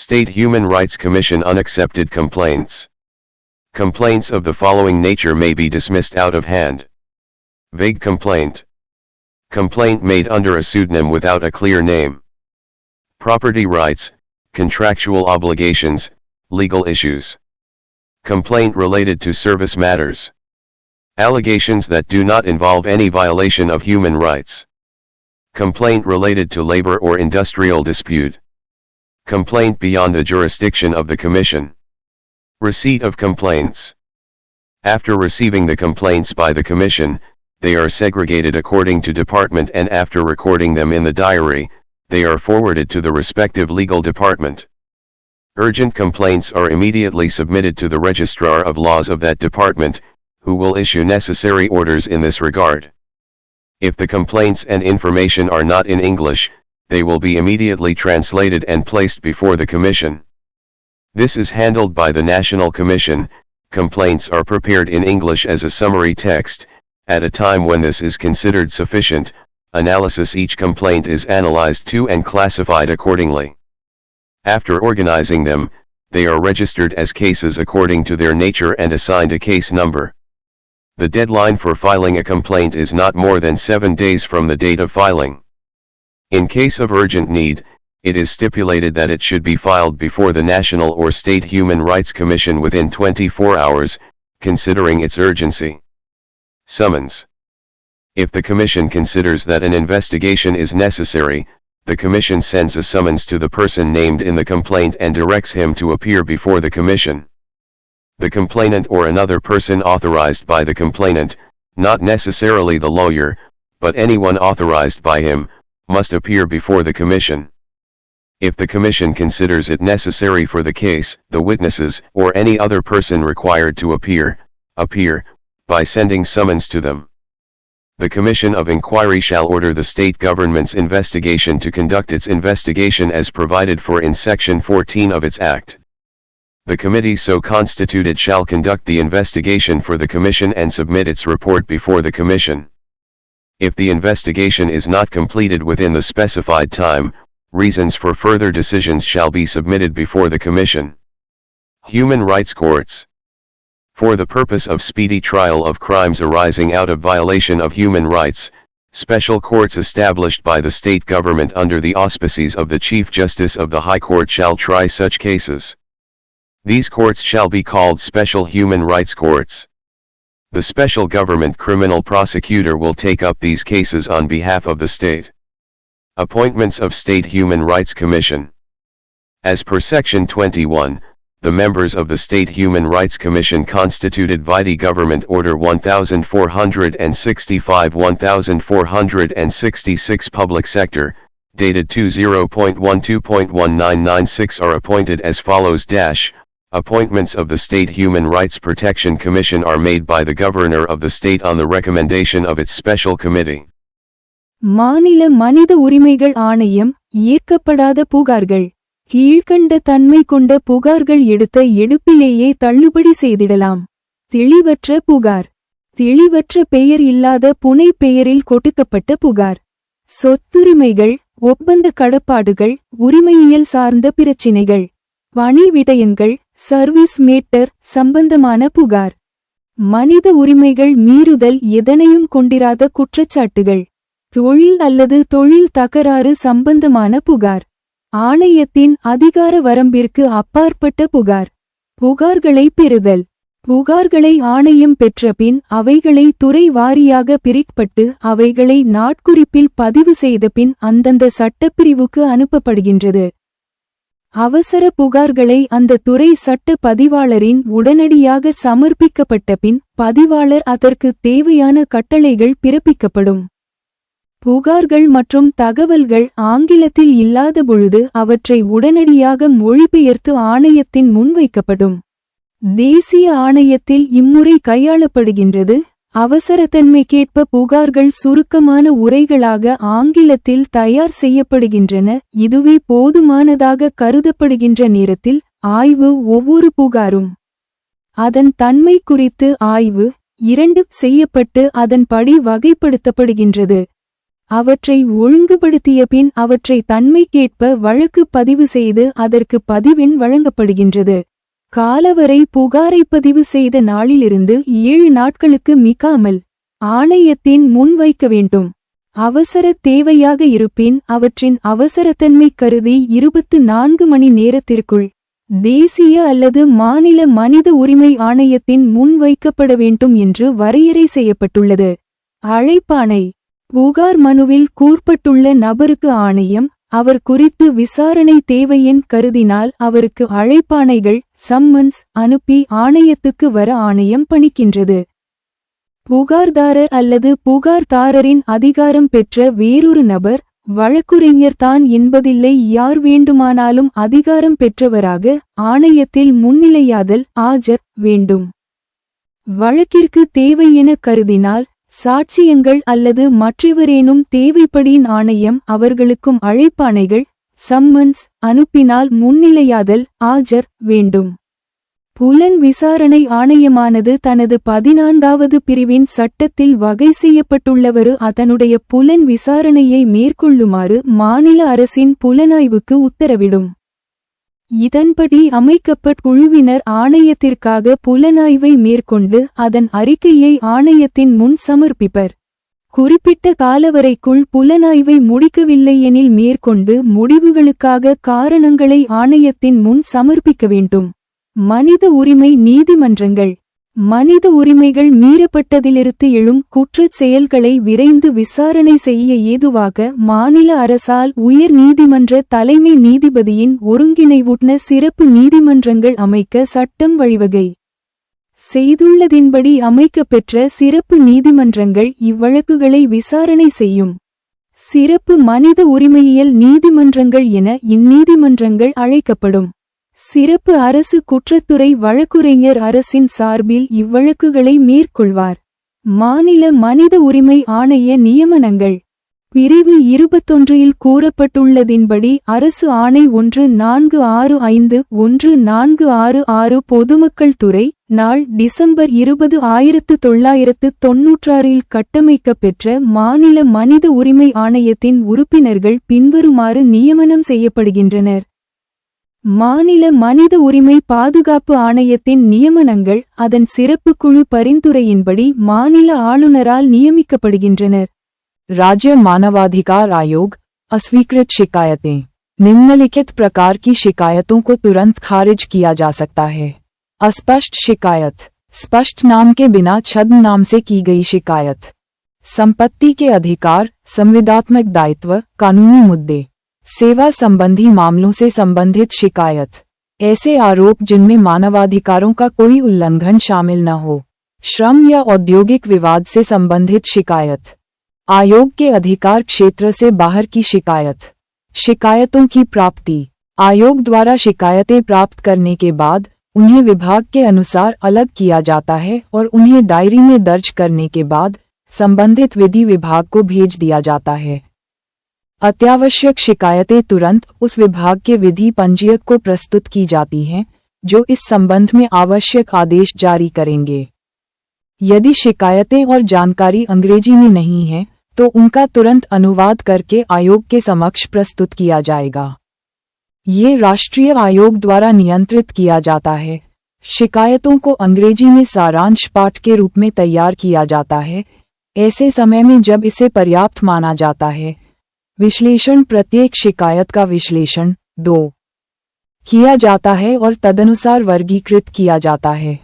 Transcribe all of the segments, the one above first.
State Human Rights Commission unaccepted complaints. Complaints of the following nature may be dismissed out of hand. Vague complaint. Complaint made under a pseudonym without a clear name. Property rights, contractual obligations, legal issues. Complaint related to service matters. Allegations that do not involve any violation of human rights. Complaint related to labor or industrial dispute. Complaint beyond the jurisdiction of the Commission. Receipt of complaints. After receiving the complaints by the Commission, they are segregated according to department and after recording them in the diary, they are forwarded to the respective legal department. Urgent complaints are immediately submitted to the Registrar of Laws of that department, who will issue necessary orders in this regard. If the complaints and information are not in English, they will be immediately translated and placed before the Commission. This is handled by the National Commission, complaints are prepared in English as a summary text, at a time when this is considered sufficient, analysis each complaint is analyzed too and classified accordingly. After organizing them, they are registered as cases according to their nature and assigned a case number. The deadline for filing a complaint is not more than seven days from the date of filing. In case of urgent need, it is stipulated that it should be filed before the National or State Human Rights Commission within 24 hours, considering its urgency. Summons. If the Commission considers that an investigation is necessary, the Commission sends a summons to the person named in the complaint and directs him to appear before the Commission. The complainant or another person authorized by the complainant, not necessarily the lawyer, but anyone authorized by him, must appear before the Commission. If the Commission considers it necessary for the case, the witnesses, or any other person required to appear, appear, by sending summons to them. The Commission of Inquiry shall order the state government's investigation to conduct its investigation as provided for in Section 14 of its Act. The committee so constituted shall conduct the investigation for the Commission and submit its report before the Commission. If the investigation is not completed within the specified time, reasons for further decisions shall be submitted before the Commission. Human Rights Courts for the purpose of speedy trial of crimes arising out of violation of human rights, special courts established by the state government under the auspices of the Chief Justice of the High Court shall try such cases. These courts shall be called Special Human Rights Courts. The special government criminal prosecutor will take up these cases on behalf of the state. Appointments of State Human Rights Commission As per Section 21, the members of the State Human Rights Commission constituted Vidi Government Order 1465-1466 Public Sector, dated 20.12.1996 are appointed as follows dash, Appointments of the State Human Rights Protection Commission are made by the Governor of the state on the recommendation of its special committee. மாநில மனித உரிமைகள் ஆணையம் ஈர்க்கப்படாத புகார்கள். கீழ்கண்ட தன்மை கொண்ட புகார்கள் எடுத்த எடுப்பிலேயே தள்ளுபடி செய்திடலாம். தெளிவற்ற புகார். தெளிவற்ற பெயர் இல்லாத புனை பெயரில் கொடுக்கப்பட்ட புகார். சொத்துரிமைகள் ஒப்பந்த கடப்பாடுகள் உரிமையியல் சார்ந்த பிரச்சினைகள். பணி விடயங்கள் சர்வீஸ் மேட்டர் சம்பந்தமான புகார். மனித உரிமைகள் மீறுதல் எதனையும் கொண்டிராத குற்றச்சாட்டுகள். தொழில் அல்லது தொழில் தகராறு சம்பந்தமான புகார். ஆணையத்தின் அதிகார வரம்பிற்கு அப்பாற்பட்ட புகார். புகார்களை பெறுதல். புகார்களை ஆணையம் பெற்றபின் அவைகளை துறை வாரியாக பிரிக்கப்பட்டு அவைகளை நாட்குறிப்பில் பதிவு செய்தபின் அந்தந்த சட்டப்பிரிவுக்கு அனுப்பப்படுகின்றது. அவசர புகார்களை அந்த துறை சட்ட பதிவாளரின் உடனடியாக சமர்ப்பிக்கப்பட்ட பின் பதிவாளர் அதற்கு தேவையான கட்டளைகள் பிறப்பிக்கப்படும். புகார்கள் மற்றும் தகவல்கள் ஆங்கிலத்தில் இல்லாதபொழுது அவற்றை உடனடியாக மொழிபெயர்த்து ஆணையத்தின் முன்வைக்கப்படும் தேசிய ஆணையத்தில் இம்முறை கையாளப்படுகின்றது. அவசரத்தன்மைக்கேற்ப புகார்கள் சுருக்கமான உரைகளாக ஆங்கிலத்தில் தயார் செய்யப்படுகின்றன. இதுவே போதுமானதாக கருதப்படுகின்ற நேரத்தில் ஆய்வு ஒவ்வொரு புகாரும். அதன் தன்மை குறித்து ஆய்வு இரண்டு செய்யப்பட்டு அதன்படி வகைப்படுத்தப்படுகின்றது. அவற்றை ஒழுங்குபடுத்திய பின் அவற்றை தன்மைக்கேற்ப வழக்கு பதிவு செய்து அதற்கு பதிவெண் வழங்கப்படுகின்றது. காலவரை புகாரை பதிவு செய்த நாளிலிருந்து ஏழு நாட்களுக்கு மிகாமல் ஆணையத்தின் முன் வைக்க வேண்டும். அவசர தேவையாக இருப்பின் அவற்றின் அவசரத்தன்மை கருதி இருபத்து நான்கு மணி நேரத்திற்குள் தேசிய அல்லது மாநில மனித உரிமை ஆணையத்தின் முன் வைக்கப்பட வேண்டும் என்று வரையறை செய்யப்பட்டுள்ளது. அழைப்பாணை. புகார் மனுவில் கூறப்பட்டுள்ள நபருக்கு ஆணையம் அவர் குறித்து விசாரணை தேவையென் கருதினால் அவருக்கு அழைப்பாணைகள் சம்மன்ஸ் அனுப்பி ஆணையத்துக்கு வர ஆணையம் பணிக்கின்றது. புகார்தாரர் அல்லது புகார்தாரரின் அதிகாரம் பெற்ற வேறொரு நபர் வழக்குரைஞர் தான் என்பதில்லை யார் வேண்டுமானாலும் அதிகாரம் பெற்றவராக ஆணையத்தில் முன்னிலையாதல் ஆஜர் வேண்டும். வழக்கிற்கு தேவை என கருதினால் சாட்சியங்கள் அல்லது மற்றவரேனும் தேவைப்படின் ஆணையம் அவர்களுக்கும் அழைப்பாணைகள் சம்மன்ஸ் அனுப்பினால் முன்னிலையாதல் ஆஜர் வேண்டும். புலன் விசாரணை ஆணையமானது தனது பதினான்காவது பிரிவின் சட்டத்தில் வகை செய்யப்பட்டுள்ளவரு அதனுடைய புலன் விசாரணையை மேற்கொள்ளுமாறு மாநில அரசின் புலனாய்வுக்கு உத்தரவிடும். இதன்படி அமைக்கப்பட் குழுவினர் ஆணையத்திற்காக புலனாய்வை மேற்கொண்டு அதன் அறிக்கையை ஆணையத்தின் முன் சமர்ப்பிப்பர். குறிப்பிட்ட காலவரைக்குள் புலனாய்வை முடிக்கவில்லை எனில் மேற்கொண்டு முடிவுகளுக்காக காரணங்களை ஆணையத்தின் முன் சமர்ப்பிக்க வேண்டும். மனித உரிமை நீதிமன்றங்கள். மனித உரிமைகள் மீறப்பட்டதிலிருந்து எழும் குற்றச் செயல்களை விரைந்து விசாரணை செய்ய ஏதுவாக மாநில அரசால் உயர் நீதிமன்ற தலைமை நீதிபதியின் ஒருங்கிணைவுட்ன சிறப்பு நீதிமன்றங்கள் அமைக்க சட்டம் வழிவகை செய்துள்ளதின்படி அமைக்கப்பெற்ற சிறப்பு நீதிமன்றங்கள் இவ்வழக்குகளை விசாரணை செய்யும். சிறப்பு மனித உரிமையியல் நீதிமன்றங்கள் என இந்நீதிமன்றங்கள் அழைக்கப்படும். சிறப்பு அரசு குற்றத்துறை வழக்குரைஞர் அரசின் சார்பில் இவ்வழக்குகளை மேற்கொள்வார். மாநில மனித உரிமை ஆணைய நியமனங்கள். பிரிவு இருபத்தொன்றில் கூறப்பட்டுள்ளதின்படி அரசு ஆணை ஒன்று நான்கு ஆறு ஐந்து ஒன்று நான்கு ஆறு ஆறு பொதுமக்கள் துறை நாள் டிசம்பர் இருபது ஆயிரத்து தொள்ளாயிரத்து தொன்னூற்றாறில் கட்டமைக்கப்பெற்ற மாநில மனித உரிமை ஆணையத்தின் உறுப்பினர்கள் பின்வருமாறு நியமனம் செய்யப்படுகின்றனர். மாநில மனித உரிமை பாதுகாப்பு ஆணையத்தின் நியமனங்கள் அதன் சிறப்பு குழு பரிந்துரையின்படி மாநில ஆளுநரால் நியமிக்கப்படுகின்றனர் राज्य मानवाधिकार आयोग अस्वीकृत शिकायतें निम्नलिखित प्रकार की शिकायतों को तुरंत खारिज किया जा सकता है अस्पष्ट शिकायत स्पष्ट नाम के बिना छद्म नाम से की गई शिकायत संपत्ति के अधिकार संविदात्मक दायित्व कानूनी मुद्दे सेवा संबंधी मामलों से संबंधित शिकायत। ऐसे आरोप जिनमें मानवाधिकारों का कोई उल्लंघन शामिल न हो। श्रम या औद्योगिक विवाद से संबंधित शिकायत। आयोग के अधिकार क्षेत्र से बाहर की शिकायत। शिकायतों की प्राप्ति। आयोग द्वारा शिकायतें प्राप्त करने के बाद उन्हें विभाग के अनुसार अलग किया जाता है और उन्हें डायरी में दर्ज करने के बाद संबंधित विधि विभाग को भेज दिया जाता है। अत्यावश्यक शिकायतें तुरंत उस विभाग के विधि पंजीयक को प्रस्तुत की जाती हैं, जो इस संबंध में आवश्यक आदेश जारी करेंगे। यदि शिकायतें और जानकारी अंग्रेज़ी में नहीं है तो उनका तुरंत अनुवाद करके आयोग के समक्ष प्रस्तुत किया जाएगा। ये राष्ट्रीय आयोग द्वारा नियंत्रित किया जाता है। शिकायतों को अंग्रेज़ी में सारांश पाठ के रूप में तैयार किया जाता है। ऐसे समय में जब इसे पर्याप्त माना जाता है विश्लेषण प्रत्येक शिकायत का विश्लेषण, दो। किया जाता है और तदनुसार वर्गीकृत किया जाता है।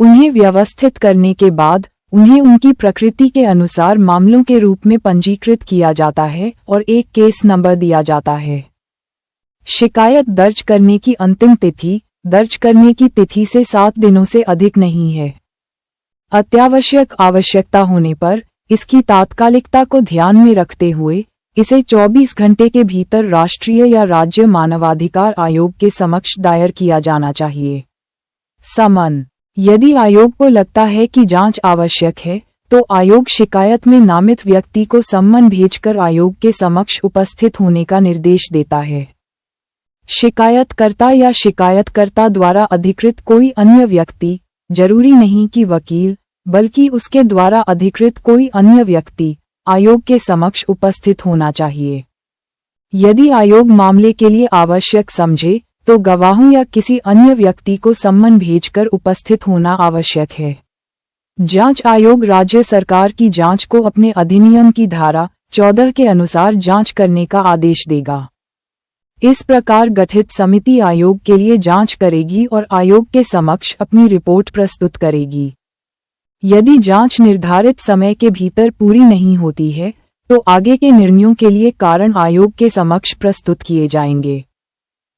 उन्हें व्यवस्थित करने के बाद, उन्हें उनकी प्रकृति के अनुसार मामलों के रूप में पंजीकृत किया जाता है और एक केस नंबर दिया जाता है। शिकायत दर्ज करने की अंतिम तिथि, दर्ज करने की तिथि से सात दिनों से अधिक नहीं है। अत्यावश्यक आवश्यकता होने पर, इसकी तात्कालिकता को ध्यान में रखते हुए इसे 24 घंटे के भीतर राष्ट्रीय या राज्य मानवाधिकार आयोग के समक्ष दायर किया जाना चाहिए। समन। यदि आयोग को लगता है कि जाँच आवश्यक है तो आयोग शिकायत में नामित व्यक्ति को सम्मन भेजकर आयोग के समक्ष उपस्थित होने का निर्देश देता है। शिकायतकर्ता या शिकायतकर्ता द्वारा अधिकृत कोई अन्य व्यक्ति, ज़रूरी नहीं कि वकील, बल्कि उसके द्वारा अधिकृत कोई अन्य व्यक्ति आयोग के समक्ष उपस्थित होना चाहिए। यदि आयोग मामले के लिए आवश्यक समझे तो गवाहों या किसी अन्य व्यक्ति को सम्मन भेजकर उपस्थित होना आवश्यक है। जाँच आयोग राज्य सरकार की जाँच को अपने अधिनियम की धारा चौदह के अनुसार जाँच करने का आदेश देगा। इस प्रकार गठित समिति आयोग के लिए जाँच करेगी और आयोग के समक्ष अपनी रिपोर्ट प्रस्तुत करेगी। यदि जाँच निर्धारित समय के भीतर पूरी नहीं होती है तो आगे के निर्णयों के लिए कारण आयोग के समक्ष प्रस्तुत किए जाएँगे।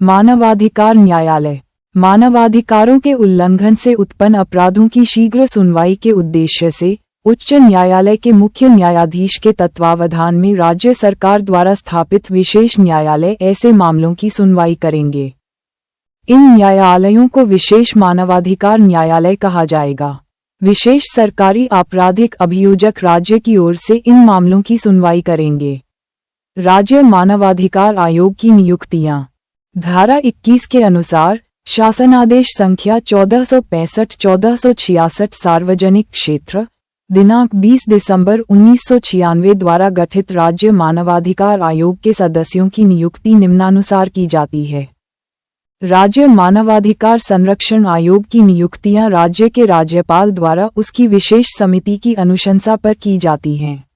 मानवाधिकार न्यायालय। मानवाधिकारों के उल्लंघन से उत्पन्न अपराधों की शीघ्र सुनवाई के उद्देश्य से उच्च न्यायालय के मुख्य न्यायाधीश के तत्वावधान में राज्य सरकार द्वारा स्थापित विशेष न्यायालय ऐसे मामलों की सुनवाई करेंगे। इन न्यायालयों को विशेष मानवाधिकार न्यायालय कहा जाएगा। विशेष सरकारी आपराधिक अभियोजक राज्य की ओर से इन मामलों की सुनवाई करेंगे। राज्य मानवाधिकार आयोग की नियुक्तियाँ। धारा 21 के अनुसार, शासनादेश संख्या चौदह सौ पैंसठ, चौदह सौ छियासठ सार्वजनिक क्षेत्र, दिनांक 20 दिसंबर उन्नीस सौ छियानवे द्वारा गठित राज्य मानवाधिकार आयोग के सदस्यों की नियुक्ति निम्नानुसार की जाती है। राज्य मानवाधिकार संरक्षण आयोग की नियुक्तियाँ राज्य के राज्यपाल द्वारा उसकी विशेष समिति की अनुशंसा पर की जाती हैं।